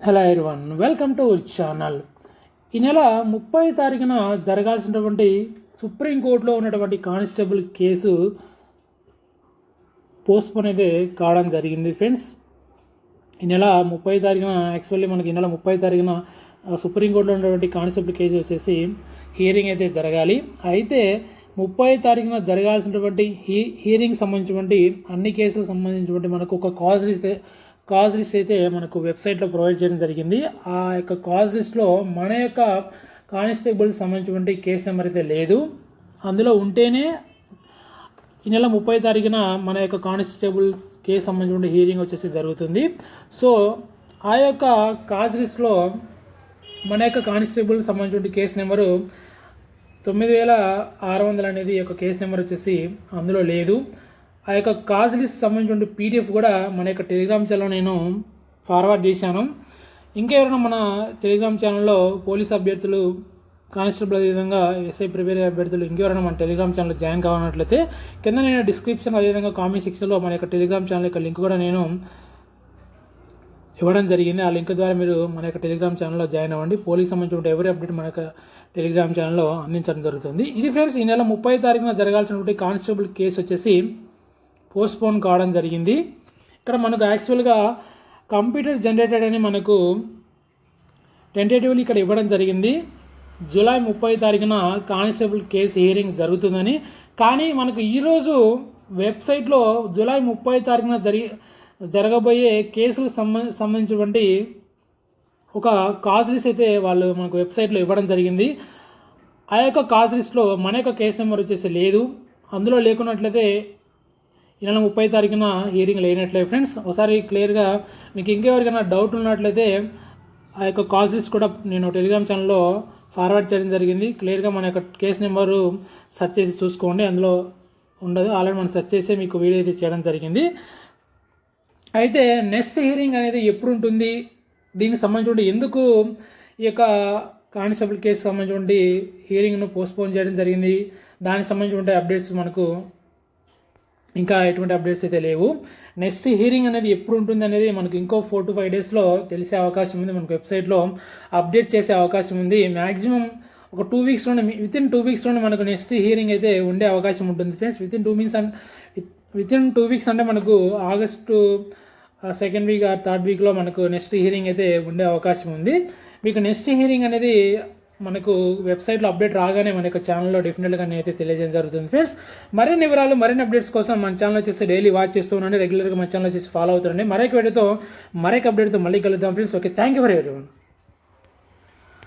Hello one welcome to channel ఈ నెల ముప్పై తారీఖున జరగాల్సినటువంటి సుప్రీంకోర్టులో ఉన్నటువంటి కానిస్టేబుల్ కేసు పోస్ట్పోన్ అయితే కావడం జరిగింది ఫ్రెండ్స్ ఈ నెల ముప్పై తారీఖున యాక్చువల్లీ మనకి ఈ నెల ముప్పై తారీఖున సుప్రీంకోర్టులో ఉన్నటువంటి కానిస్టేబుల్ కేసు వచ్చేసి హియరింగ్ అయితే జరగాలి. అయితే ముప్పై తారీఖున జరగాల్సినటువంటి హీ హియరింగ్ సంబంధించినటువంటి అన్ని కేసులకు సంబంధించినటువంటి మనకు ఒక కాజ్ ఇస్తే కాజ్ లిస్ట్ అయితే మనకు వెబ్సైట్లో ప్రొవైడ్ చేయడం జరిగింది. ఆ యొక్క కాజ్ లిస్ట్లో మన యొక్క కానిస్టేబుల్ సంబంధించినటువంటి కేసు నెంబర్ అయితే లేదు. అందులో ఉంటేనే ఈ నెల ముప్పై తారీఖున మన యొక్క కానిస్టేబుల్ కేసు సంబంధించిన హియరింగ్ వచ్చేసి జరుగుతుంది. సో ఆ యొక్క కాజ్ లిస్ట్లో మన యొక్క కానిస్టేబుల్ సంబంధించిన కేసు నెంబరు తొమ్మిది వేల ఆరు వందలు అనేది ఈ యొక్క కేసు నెంబర్ వచ్చేసి అందులో లేదు. ఆ యొక్క కాజ్ లిస్ట్ సంబంధించిన పీడిఎఫ్ కూడా మన యొక్క టెలిగ్రామ్ ఛానల్లో నేను ఫార్వర్డ్ చేశాను. ఇంకా ఎవరైనా మన టెలిగ్రామ్ ఛానల్లో పోలీస్ అభ్యర్థులు కానిస్టేబుల్ అదేవిధంగా ఎస్ఐ ప్రిపేర్ అభ్యర్థులు ఇంకెవరైనా మన టెలిగ్రామ్ ఛానల్ జాయిన్ కావాలన్నట్లయితే కింద నేను డిస్క్రిప్షన్ అదేవిధంగా కామెంట్ సెక్షన్లో మన యొక్క టెలిగ్రామ్ ఛానల్ యొక్క లింక్ కూడా నేను ఇవ్వడం జరిగింది. ఆ లింక్ ద్వారా మీరు మన యొక్క టెలిగ్రామ్ ఛానల్లో జాయిన్ అవ్వండి. పోలీస్ సంబంధించిన ఎవరి అప్డేట్ మన యొక్క టెలిగ్రామ్ ఛానల్లో అందించడం జరుగుతుంది. ఇది ఫ్రెండ్స్ ఈ నెల ముప్పై తారీఖున జరగాల్సినటువంటి కానిస్టేబుల్ కేసు వచ్చేసి పోస్ట్పోన్ కావడం జరిగింది. ఇక్కడ మనకు యాక్చువల్గా కంప్యూటర్ జనరేటెడ్ అని మనకు టెంటేటివ్లీ ఇక్కడ ఇవ్వడం జరిగింది. జూలై ముప్పై తారీఖున కానిస్టేబుల్ కేసు హియరింగ్ జరుగుతుందని. కానీ మనకు ఈరోజు వెబ్సైట్లో జూలై ముప్పై తారీఖున జరిగి జరగబోయే కేసులకు సంబంధ సంబంధించినటువంటి ఒక కాజ్ లిస్ట్ అయితే వాళ్ళు మనకు వెబ్సైట్లో ఇవ్వడం జరిగింది. ఆ యొక్క కాజ్ లిస్ట్లో మన యొక్క కేసు నెంబర్ వచ్చేసి లేదు. అందులో లేకున్నట్లయితే ఈ నెల ముప్పై తారీఖున హియరింగ్ లేనట్లే ఫ్రెండ్స్ ఒకసారి క్లియర్గా మీకు ఇంకెవరికైనా డౌట్ ఉన్నట్లయితే ఆ యొక్క కాజ్ లిస్ట్ కూడా నేను టెలిగ్రామ్ ఛానల్లో ఫార్వర్డ్ చేయడం జరిగింది. క్లియర్గా మన యొక్క కేసు నెంబరు సెర్చ్ చేసి చూసుకోండి. అందులో ఉండదు. ఆల్రెడీ మనం సెర్చ్ చేసి మీకు వీడియో అయితే చేయడం జరిగింది. అయితే నెక్స్ట్ హియరింగ్ అనేది ఎప్పుడు ఉంటుంది దీనికి సంబంధించి ఎందుకు ఈ యొక్క కానిస్టేబుల్ కేసు సంబంధించి హియరింగ్ను పోస్ట్పోన్ చేయడం జరిగింది? దానికి సంబంధించి అప్డేట్స్ మనకు ఇంకా ఎటువంటి అప్డేట్స్ అయితే లేవు. నెక్స్ట్ హియరింగ్ అనేది ఎప్పుడు ఉంటుంది అనేది మనకు ఇంకో ఫోర్ టు ఫైవ్ డేస్లో తెలిసే అవకాశం ఉంది. మనకు వెబ్సైట్లో అప్డేట్ చేసే అవకాశం ఉంది. మ్యాక్సిమం ఒక టూ వీక్స్లోనే విత్ ఇన్ టూ వీక్స్లోనే మనకు నెక్స్ట్ హియరింగ్ అయితే ఉండే అవకాశం ఉంటుంది. Friends within two weeks and within two weeks అంటే మనకు August second week or third వీక్లో మనకు నెక్స్ట్ హియరింగ్ అయితే ఉండే అవకాశం ఉంది. మీకు నెక్స్ట్ హియరింగ్ అనేది మనకు వెబ్సైట్లో అప్డేట్ రాగానే మన యొక్క ఛానల్లో డెఫినెట్గా నేనైతే తెలియజేయడం జరుగుతుంది. ఫ్రెండ్స్ మరిన్ని వివరాలు మరిన్ని అప్డేట్స్ కోసం మన ఛానల్ వచ్చేసి డైలీ వాచ్ చేస్తూ ఉండండి. రెగ్యులర్గా మన ఛానల్ వచ్చేసి ఫాలో అవుతుండండి మరొక వీడియోతో మరొక అప్డేట్తో మళ్ళీ కలుద్దాం. Friends okay. Thank you for ఎవరి